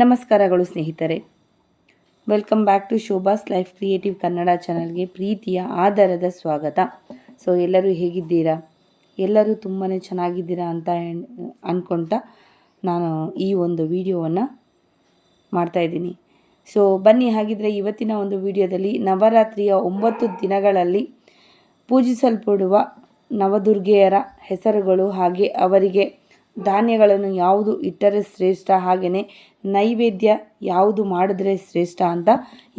ನಮಸ್ಕಾರಗಳು ಸ್ನೇಹಿತರೆ. Welcome back to Shobha's life creative Kannada ಚಾನಲ್ಗೆ ಪ್ರೀತಿಯ ಆಧಾರದ ಸ್ವಾಗತ. ಸೊ ಎಲ್ಲರೂ ಹೇಗಿದ್ದೀರಾ? ಎಲ್ಲರೂ ತುಂಬಾ ಚೆನ್ನಾಗಿದ್ದೀರಾ ಅಂತ ಅಂದ್ಕೊಂತ ನಾನು ಈ ಒಂದು ವಿಡಿಯೋವನ್ನು ಮಾಡ್ತಾಯಿದ್ದೀನಿ ಸೊ ಬನ್ನಿ, ಹಾಗಿದ್ರೆ ಇವತ್ತಿನ ಒಂದು ವಿಡಿಯೋದಲ್ಲಿ ನವರಾತ್ರಿಯ ಒಂಬತ್ತು ದಿನಗಳಲ್ಲಿ ಪೂಜಿಸಲ್ಪಡುವ ನವದುರ್ಗೆಯರ ಹೆಸರುಗಳು ಹಾಗೆ ಅವರಿಗೆ ಧಾನ್ಯಗಳನ್ನು ಯಾವುದು ಇಟ್ಟರೆ ಶ್ರೇಷ್ಠ? ಹಾಗೆಯೇ ನೈವೇದ್ಯ ಯಾವುದು ಮಾಡಿದ್ರೆ ಶ್ರೇಷ್ಠ ಅಂತ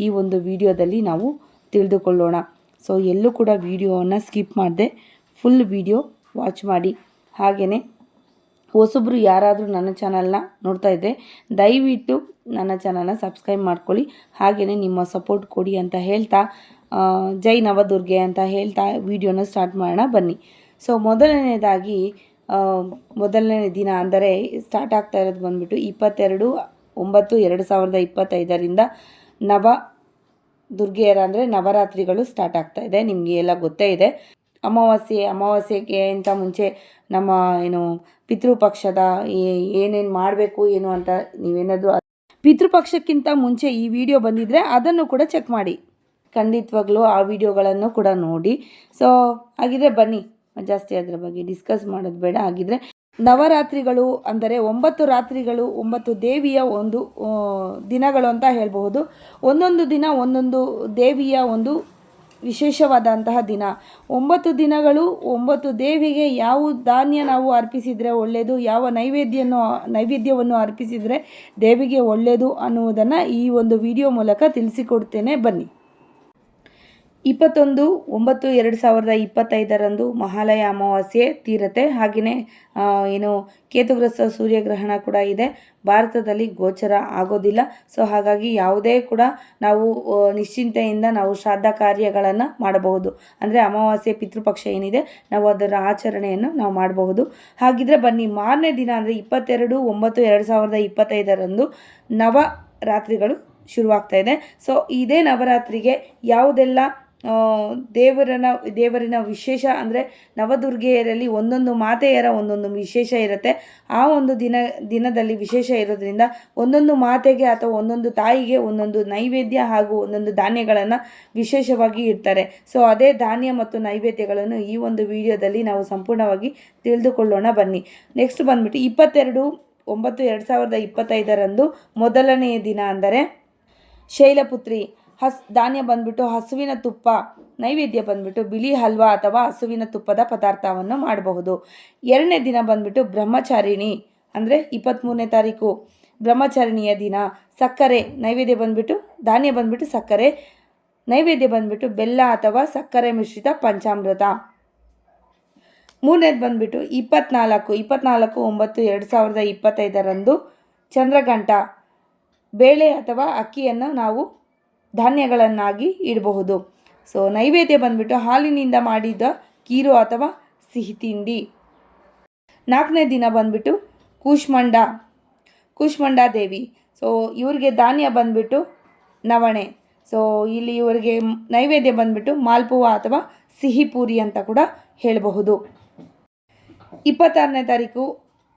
ಈ ಒಂದು ವಿಡಿಯೋದಲ್ಲಿ ನಾವು ತಿಳಿದುಕೊಳ್ಳೋಣ. ಸೊ ಎಲ್ಲೂ ಕೂಡ ವಿಡಿಯೋವನ್ನು ಸ್ಕಿಪ್ ಮಾಡದೆ ಫುಲ್ ವಿಡಿಯೋ ವಾಚ್ ಮಾಡಿ. ಹಾಗೆಯೇ ಹೊಸಬ್ರು ಯಾರಾದರೂ ನನ್ನ ಚಾನಲ್ನ ನೋಡ್ತಾ ಇದ್ದರೆ ದಯವಿಟ್ಟು ನನ್ನ ಚಾನಲ್ನ ಸಬ್ಸ್ಕ್ರೈಬ್ ಮಾಡ್ಕೊಳ್ಳಿ. ಹಾಗೆಯೇ ನಿಮ್ಮ ಸಪೋರ್ಟ್ ಕೊಡಿ ಅಂತ ಹೇಳ್ತಾ ಜೈ ನವದುರ್ಗೆ ಅಂತ ಹೇಳ್ತಾ ವಿಡಿಯೋನ ಸ್ಟಾರ್ಟ್ ಮಾಡೋಣ ಬನ್ನಿ. ಸೊ ಮೊದಲನೇದಾಗಿ ಮೊದಲನೇ ದಿನ ಅಂದರೆ ಸ್ಟಾರ್ಟ್ ಆಗ್ತಾ ಇರೋದು ಬಂದ್ಬಿಟ್ಟು ಇಪ್ಪತ್ತೆರಡು, ಒಂಬತ್ತು, ಎರಡು ಸಾವಿರದ ಇಪ್ಪತ್ತೈದರಿಂದ ನವ ದುರ್ಗೆಯರ ಅಂದರೆ ನವರಾತ್ರಿಗಳು ಸ್ಟಾರ್ಟ್ ಆಗ್ತಾ ಇದೆ. ನಿಮಗೆ ಎಲ್ಲ ಗೊತ್ತೇ ಇದೆ. ಅಮಾವಾಸ್ಯೆ, ಅಮಾವಾಸ್ಯೆಗೆ ಅಂತ ಮುಂಚೆ ನಮ್ಮ ಏನು ಪಿತೃಪಕ್ಷದ ಏನೇನು ಮಾಡಬೇಕು, ಏನು ಅಂತ ನೀವೇನಾದರೂ ಪಿತೃಪಕ್ಷಕ್ಕಿಂತ ಮುಂಚೆ ಈ ವಿಡಿಯೋ ಬಂದಿದ್ದರೆ ಅದನ್ನು ಕೂಡ ಚೆಕ್ ಮಾಡಿ. ಖಂಡಿತವಾಗ್ಲೂ ಆ ವಿಡಿಯೋಗಳನ್ನು ಕೂಡ ನೋಡಿ. ಸೊ ಹಾಗಿದ್ರೆ ಬನ್ನಿ. ಜಾಸ್ತಿ ಅದರ ಬಗ್ಗೆ ಡಿಸ್ಕಸ್ ಮಾಡೋದು ಬೇಡ. ಹಾಗಿದ್ರೆ ನವರಾತ್ರಿಗಳು ಅಂದರೆ ಒಂಬತ್ತು ರಾತ್ರಿಗಳು ಒಂಬತ್ತು ದೇವಿಯ ಒಂದು ದಿನಗಳು ಅಂತ ಹೇಳಬಹುದು. ಒಂದೊಂದು ದಿನ ಒಂದೊಂದು ದೇವಿಯ ಒಂದು ವಿಶೇಷವಾದಂತಹ ದಿನ. ಒಂಬತ್ತು ದಿನಗಳು ಒಂಬತ್ತು ದೇವಿಗೆ ಯಾವ ಧಾನ್ಯ ನಾವು ಅರ್ಪಿಸಿದರೆ ಒಳ್ಳೆಯದು ಯಾವ ನೈವೇದ್ಯವನ್ನು ನೈವೇದ್ಯವನ್ನು ಅರ್ಪಿಸಿದರೆ ದೇವಿಗೆ ಒಳ್ಳೆಯದು ಅನ್ನುವುದನ್ನು ಈ ಒಂದು ವಿಡಿಯೋ ಮೂಲಕ ತಿಳಿಸಿಕೊಡ್ತೇನೆ. ಬನ್ನಿ. ಇಪ್ಪತ್ತೊಂದು, ಒಂಬತ್ತು, ಎರಡು ಸಾವಿರದ ಇಪ್ಪತ್ತೈದರಂದು ಮಹಾಲಯ ಅಮಾವಾಸ್ಯೆ ತೀರತೆ ಹಾಗೆಯೇ ಏನು, ಕೇತುಗ್ರಸ್ತ ಸೂರ್ಯಗ್ರಹಣ ಕೂಡ ಇದೆ. ಭಾರತದಲ್ಲಿ ಗೋಚರ ಆಗೋದಿಲ್ಲ. ಸೊ, ಹಾಗಾಗಿ ಯಾವುದೇ ಕೂಡ ನಾವು ನಿಶ್ಚಿಂತೆಯಿಂದ ನಾವು ಶ್ರಾದ್ದ ಕಾರ್ಯಗಳನ್ನು ಮಾಡಬಹುದು. ಅಂದರೆ ಅಮಾವಾಸ್ಯೆ ಪಿತೃಪಕ್ಷ ಏನಿದೆ, ನಾವು ಅದರ ಆಚರಣೆಯನ್ನು ನಾವು ಮಾಡಬಹುದು. ಹಾಗಿದ್ರೆ ಬನ್ನಿ, ಮಾರನೇ ದಿನ ಅಂದರೆ ಇಪ್ಪತ್ತೆರಡು, ಒಂಬತ್ತು, ಎರಡು ಸಾವಿರದ ಇಪ್ಪತ್ತೈದರಂದು ನವ ರಾತ್ರಿಗಳು ಶುರುವಾಗ್ತಾ ಇದೆ. ಸೊ, ಇದೇ ನವರಾತ್ರಿಗೆ ಯಾವುದೆಲ್ಲ ದೇವರನ, ದೇವರಿನ ವಿಶೇಷ ಅಂದರೆ ನವದುರ್ಗೆಯರಲ್ಲಿ ಒಂದೊಂದು ಮಾತೆಯರ ಒಂದೊಂದು ವಿಶೇಷ ಇರುತ್ತೆ. ಆ ಒಂದು ದಿನ, ದಿನದಲ್ಲಿ ವಿಶೇಷ ಇರೋದ್ರಿಂದ ಒಂದೊಂದು ಮಾತೆಗೆ ಅಥವಾ ಒಂದೊಂದು ತಾಯಿಗೆ ಒಂದೊಂದು ನೈವೇದ್ಯ ಹಾಗೂ ಒಂದೊಂದು ಧಾನ್ಯಗಳನ್ನು ವಿಶೇಷವಾಗಿ ಇಡ್ತಾರೆ. ಸೊ ಅದೇ ಧಾನ್ಯ ಮತ್ತು ನೈವೇದ್ಯಗಳನ್ನು ಈ ಒಂದು ವಿಡಿಯೋದಲ್ಲಿ ನಾವು ಸಂಪೂರ್ಣವಾಗಿ ತಿಳಿದುಕೊಳ್ಳೋಣ. ಬನ್ನಿ. ನೆಕ್ಸ್ಟ್ ಬಂದ್ಬಿಟ್ಟು ಇಪ್ಪತ್ತೆರಡು, ಒಂಬತ್ತು, ಎರಡು ಸಾವಿರದ ಇಪ್ಪತ್ತೈದರಂದು ಮೊದಲನೆಯ ದಿನ ಅಂದರೆ ಶೈಲಪುತ್ರಿ. ಹಸ್, ಧಾನ್ಯ ಬಂದ್ಬಿಟ್ಟು ಹಸುವಿನ ತುಪ್ಪ, ನೈವೇದ್ಯ ಬಂದ್ಬಿಟ್ಟು ಬಿಳಿ ಹಲ್ವಾ ಅಥವಾ ಹಸುವಿನ ತುಪ್ಪದ ಪದಾರ್ಥವನ್ನು ಮಾಡಬಹುದು. ಎರಡನೇ ದಿನ ಬಂದ್ಬಿಟ್ಟು ಬ್ರಹ್ಮಚಾರಿಣಿ, ಅಂದರೆ ಇಪ್ಪತ್ತ್ಮೂರನೇ ತಾರೀಕು, ಬ್ರಹ್ಮಚಾರಿಣಿಯ ದಿನ. ಸಕ್ಕರೆ, ನೈವೇದ್ಯ ಬಂದ್ಬಿಟ್ಟು, ಧಾನ್ಯ ಬಂದ್ಬಿಟ್ಟು ಸಕ್ಕರೆ, ನೈವೇದ್ಯ ಬಂದ್ಬಿಟ್ಟು ಬೆಲ್ಲ ಅಥವಾ ಸಕ್ಕರೆ ಮಿಶ್ರಿತ ಪಂಚಾಮೃತ. ಮೂರನೇದು ಬಂದ್ಬಿಟ್ಟು ಇಪ್ಪತ್ನಾಲ್ಕು ಇಪ್ಪತ್ನಾಲ್ಕು, ಒಂಬತ್ತು, ಎರಡು ಸಾವಿರದ ಇಪ್ಪತ್ತೈದರಂದು ಚಂದ್ರಗಂಟ ಬೇಳೆ ಅಥವಾ ಅಕ್ಕಿಯನ್ನು ನಾವು ಧಾನ್ಯಗಳನ್ನಾಗಿ ಇಡಬಹುದು. ಸೊ ನೈವೇದ್ಯ ಬಂದ್ಬಿಟ್ಟು ಹಾಲಿನಿಂದ ಮಾಡಿದ ಕೀರು ಅಥವಾ ಸಿಹಿ ತಿಂಡಿ. ನಾಲ್ಕನೇ ದಿನ ಬಂದ್ಬಿಟ್ಟು ಕೂಷ್ಮಂಡ ಕೂಷ್ಮಂಡ ದೇವಿ. ಸೊ ಇವ್ರಿಗೆ ಧಾನ್ಯ ಬಂದ್ಬಿಟ್ಟು ನವಣೆ. ಸೊ ಇಲ್ಲಿ ಇವರಿಗೆ ನೈವೇದ್ಯ ಬಂದ್ಬಿಟ್ಟು ಮಾಲ್ಪುವ ಅಥವಾ ಸಿಹಿ ಪೂರಿ ಅಂತ ಕೂಡ ಹೇಳಬಹುದು. ಇಪ್ಪತ್ತಾರನೇ ತಾರೀಕು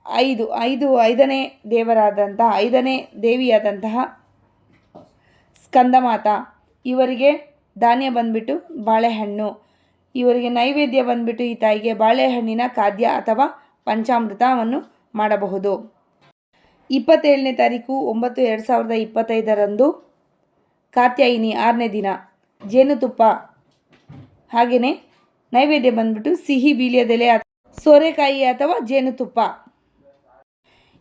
ಐದು ಐದು, ಐದನೇ ದೇವರಾದಂತಹ, ಐದನೇ ದೇವಿಯಾದಂತಹ ಸ್ಕಂದಮಾತ. ಇವರಿಗೆ ಧಾನ್ಯ ಬಂದ್ಬಿಟ್ಟು ಬಾಳೆಹಣ್ಣು. ಇವರಿಗೆ ನೈವೇದ್ಯ ಬಂದ್ಬಿಟ್ಟು ಈ ತಾಯಿಗೆ ಬಾಳೆಹಣ್ಣಿನ ಖಾದ್ಯ ಅಥವಾ ಪಂಚಾಮೃತವನ್ನು ಮಾಡಬಹುದು. ಇಪ್ಪತ್ತೇಳನೇ ತಾರೀಕು ಒಂಬತ್ತು ಎರಡು ಸಾವಿರದ ಇಪ್ಪತ್ತೈದರಂದು ಕಾತ್ಯಾಯಿನಿ ಆರನೇ ದಿನ. ಜೇನುತುಪ್ಪ. ಹಾಗೆಯೇ ನೈವೇದ್ಯ ಬಂದ್ಬಿಟ್ಟು ಸಿಹಿ ಬೀಳ್ಯದೆಲೆ ಸೋರೆಕಾಯಿ ಅಥವಾ ಜೇನುತುಪ್ಪ.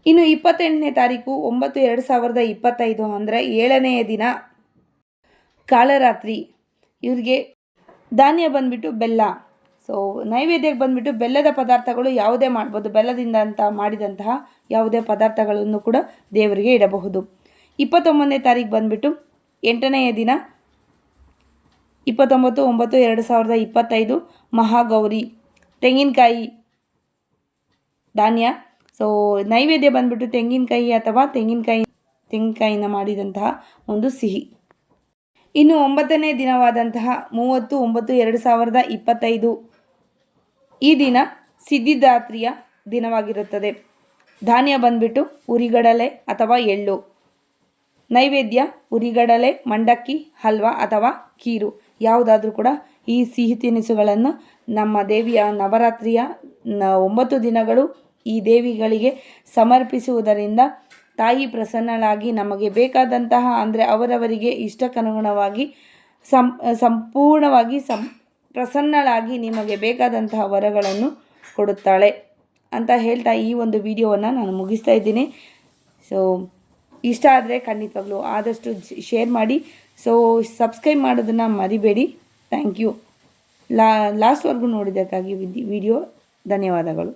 ಇನ್ನು ಇಪ್ಪತ್ತೆಂಟನೇ ತಾರೀಕು ಒಂಬತ್ತು ಎರಡು ಸಾವಿರದ ಇಪ್ಪತ್ತೈದು ಅಂದರೆ ಏಳನೆಯ ದಿನ. ಕಾಳರಾತ್ರಿ. ಇವ್ರಿಗೆ ಧಾನ್ಯ ಬಂದ್ಬಿಟ್ಟು ಬೆಲ್ಲ. ಸೊ ನೈವೇದ್ಯಕ್ಕೆ ಬಂದ್ಬಿಟ್ಟು ಬೆಲ್ಲದ ಪದಾರ್ಥಗಳು ಯಾವುದೇ ಮಾಡ್ಬೋದು. ಬೆಲ್ಲದಿಂದ ಅಂತ ಮಾಡಿದಂತಹ ಯಾವುದೇ ಪದಾರ್ಥಗಳನ್ನು ಕೂಡ ದೇವರಿಗೆ ಇಡಬಹುದು. ಇಪ್ಪತ್ತೊಂಬತ್ತನೇ ತಾರೀಕು ಬಂದ್ಬಿಟ್ಟು ಎಂಟನೆಯ ದಿನ ಇಪ್ಪತ್ತೊಂಬತ್ತು, ಒಂಬತ್ತು, ಎರಡು ಸಾವಿರದ ಇಪ್ಪತ್ತೈದು ಮಹಾಗೌರಿ. ತೆಂಗಿನಕಾಯಿ ಧಾನ್ಯ. ಸೊ ನೈವೇದ್ಯ ಬಂದ್ಬಿಟ್ಟು ತೆಂಗಿನಕಾಯಿ ಅಥವಾ ತೆಂಗಿನಕಾಯಿ, ತೆಂಗಿನಕಾಯಿನ ಮಾಡಿದಂತಹ ಒಂದು ಸಿಹಿ. ಇನ್ನು ಒಂಬತ್ತನೇ ದಿನವಾದಂತಹ ಮೂವತ್ತು, ಒಂಬತ್ತು, ಎರಡು ಸಾವಿರದ ಇಪ್ಪತ್ತೈದು ಈ ದಿನ ಸಿದ್ಧಿದಾತ್ರಿಯ ದಿನವಾಗಿರುತ್ತದೆ. ಧಾನ್ಯ ಬಂದ್ಬಿಟ್ಟು ಉರಿಗಡಲೆ ಅಥವಾ ಎಳ್ಳು. ನೈವೇದ್ಯ, ಉರಿಗಡಲೆ, ಮಂಡಕ್ಕಿ, ಹಲ್ವಾ ಅಥವಾ ಕೀರು ಯಾವುದಾದ್ರೂ ಕೂಡ ಈ ಸಿಹಿ ತಿನಿಸುಗಳನ್ನು ನಮ್ಮ ದೇವಿಯ ನವರಾತ್ರಿಯ ಒಂಬತ್ತು ದಿನಗಳು ಈ ದೇವಿಗಳಿಗೆ ಸಮರ್ಪಿಸುವುದರಿಂದ ತಾಯಿ ಪ್ರಸನ್ನಳಾಗಿ ನಮಗೆ ಬೇಕಾದಂತಹ, ಅಂದರೆ ಅವರವರಿಗೆ ಇಷ್ಟಕ್ಕನುಗುಣವಾಗಿ ಸಂ, ಸಂಪೂರ್ಣವಾಗಿ ಸಂ, ಪ್ರಸನ್ನಳಾಗಿ ನಿಮಗೆ ಬೇಕಾದಂತಹ ವರಗಳನ್ನು ಕೊಡುತ್ತಾಳೆ ಅಂತ ಹೇಳ್ತಾ ಈ ಒಂದು ವಿಡಿಯೋವನ್ನು ನಾನು ಮುಗಿಸ್ತಾ ಇದ್ದೀನಿ. ಸೊ ಇಷ್ಟ ಆದರೆ ಖಂಡಿತವಾಗ್ಲೂ ಆದಷ್ಟು ಶೇರ್ ಮಾಡಿ. ಸೊ ಸಬ್ಸ್ಕ್ರೈಬ್ ಮಾಡೋದನ್ನು ಮರಿಬೇಡಿ. ಥ್ಯಾಂಕ್ ಯು ಲಾ ಲಾಸ್ಟ್ವರೆಗೂ ನೋಡಿದ್ದಕ್ಕಾಗಿ ವಿಡಿಯೋ ಧನ್ಯವಾದಗಳು.